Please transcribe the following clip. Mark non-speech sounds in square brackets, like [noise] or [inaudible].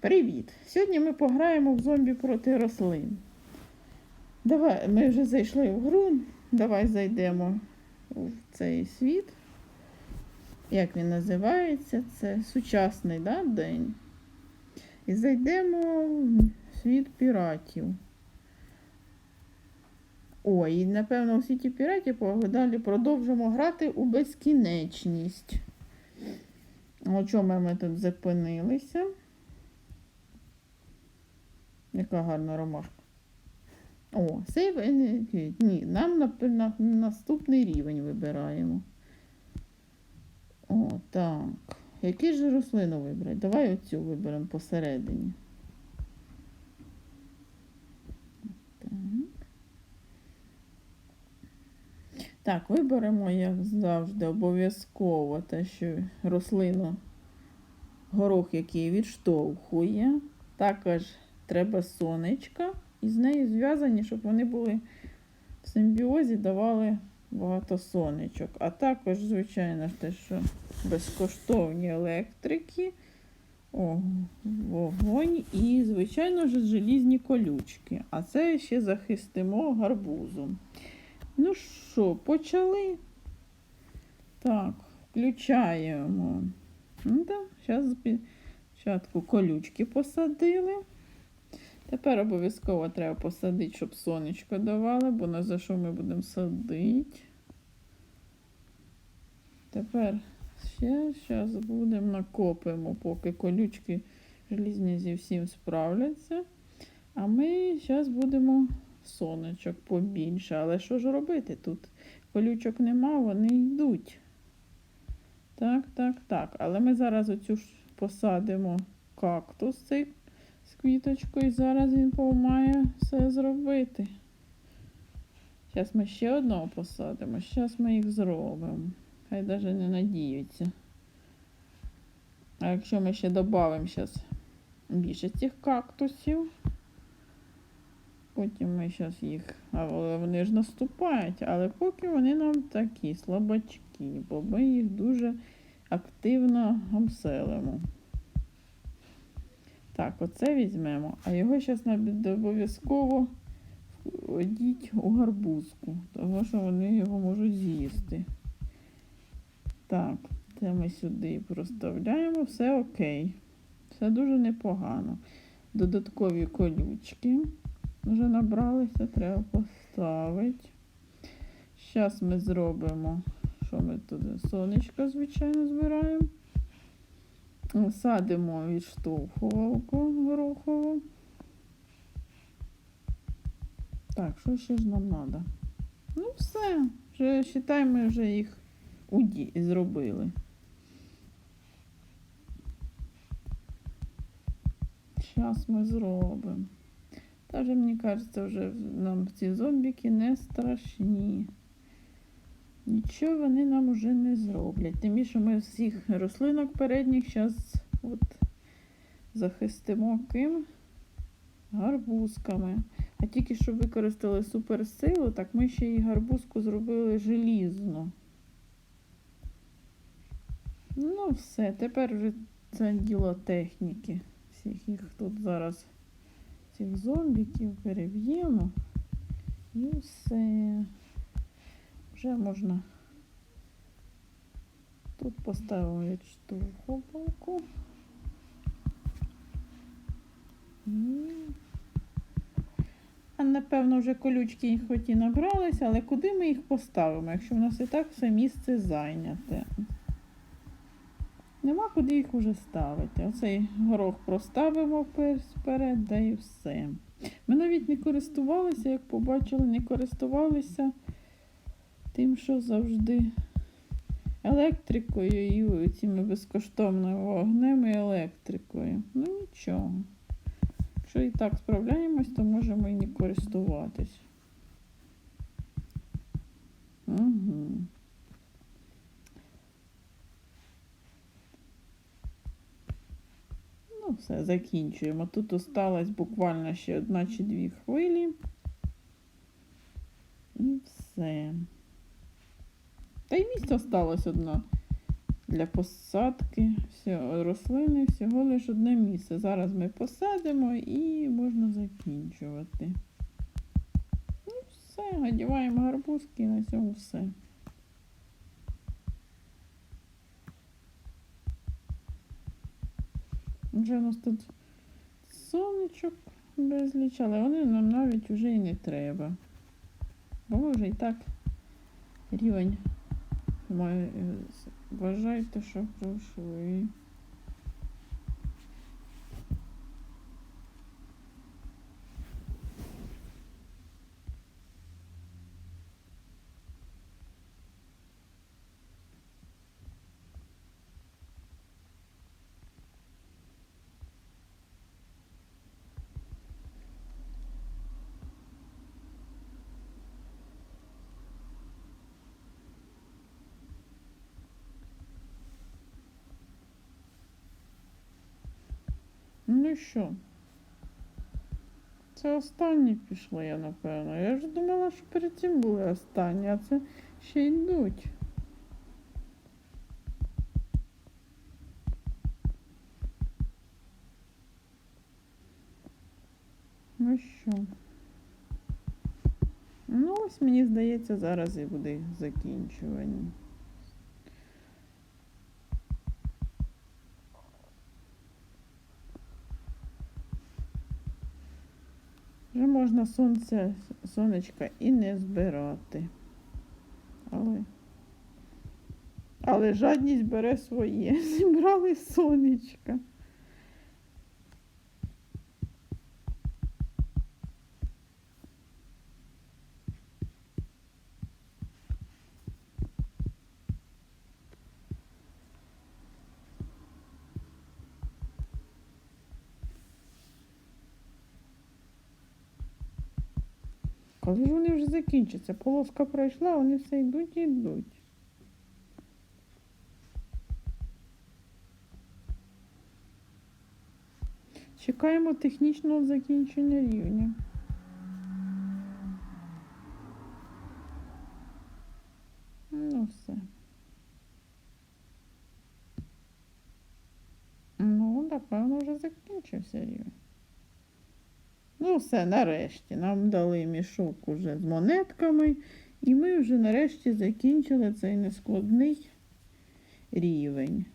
Привіт! Сьогодні ми пограємо в зомбі проти рослин. Давай, ми вже зайшли в гру. Давай зайдемо в цей світ. Як він називається? Це сучасний да, день. І зайдемо в світ піратів. Ой, і напевно у світі піратів далі продовжимо грати у безкінечність. О чому ми тут зупинилися? Яка гарна ромашка. О, сейв and Ні, нам на, на, наступний рівень вибираємо. О, так. Які ж рослину вибрати? Давай оцю виберемо посередині. Так, виберемо, як завжди, обов'язково те, що рослина горох, який відштовхує. Також треба сонечка, і з нею зв'язані, щоб вони були в симбіозі, давали багато сонечок. А також, звичайно, те, що безкоштовні електрики, вогонь і, звичайно ж, желізні колючки. А це ще захистимо гарбузом. Ну що, почали? Так, включаємо. Ну, так, зараз спочатку колючки посадили. Тепер обов'язково треба посадити, щоб сонечко давало, бо на за що ми будемо садити. Тепер ще зараз будемо накопимо, поки колючки желізні зі всім справляться. А ми зараз будемо сонечок побільше. Але що ж робити? Тут колючок нема, вони йдуть. Так, так, так. Але ми зараз оцю ж посадимо кактус цей з квіточкою. Зараз він має все зробити. Зараз ми ще одного посадимо, зараз ми їх зробимо. Хай навіть не надіються. А якщо ми ще додамо зараз більше цих кактусів, потім ми зараз їх, але вони ж наступають, але поки вони нам такі слабачки, бо ми їх дуже активно обселимо. Так, оце візьмемо, а його зараз обов'язково одіть у гарбузку, тому що вони його можуть з'їсти. Так, це ми сюди проставляємо, все окей. Все дуже непогано. Додаткові колючки вже набралися, треба поставити. Зараз ми зробимо, що ми туди? Сонечко, звичайно, збираємо. Садимо відштовхувалку горохову. Так, що ще ж нам треба? Ну, все. Вже вважай, ми вже їх уді зробили. Зараз ми зробимо. Та вже, мені кажеться, вже нам ці зомбіки не страшні. Нічого вони нам вже не зроблять. Тим більше ми всіх рослинок передніх зараз от захистимо ким? Гарбузками. А тільки що використали суперсилу, так ми ще і гарбузку зробили желізно. Ну, все, тепер вже це діло техніки. Всіх їх тут зараз, цих зомбіків переб'ємо. І все. Вже можна. Тут поставимо відштовхувалку. І... А напевно вже колючки хоч і набралися, але куди ми їх поставимо, якщо в нас і так все місце зайняте? Нема куди їх уже ставити. Оцей горох проставимо вперед, да і все. Ми навіть не користувалися, як побачили, не користувалися тим, що завжди електрикою і цими безкоштовними вогнем і електрикою. Ну нічого. Якщо і так справляємось, то можемо і не користуватись. Угу. Ну, все, закінчуємо. Тут осталось буквально ще одна чи дві хвилі. І все. Та й місць осталось одна. для посадки всього, рослини всього лише одне місце. Зараз ми посадимо і можна закінчувати. Ну, все, одягаємо гарбузки і на цьому все. Вже у нас тут сонечок безліч, але вони нам навіть вже і не треба. Бо вже і так рівень вважайте, що пройшли. Ну що? Це останні пішло, я напевно. Я ж думала, що перед цим були останні, а це ще йдуть. Ну що? Ну, ось мені здається, зараз і буде закінчування. Вже можна сонце, сонечка і не збирати. Але, але жадність бере своє. [laughs] Зібрали сонечка. Коли ж вони вже закінчаться? Полоска пройшла, вони все йдуть і йдуть. Чекаємо технічного закінчення рівня. Ну все. Ну, напевно, вже закінчився рівень. Ну, все, нарешті. Нам дали мішок уже з монетками, і ми вже нарешті закінчили цей нескладний рівень.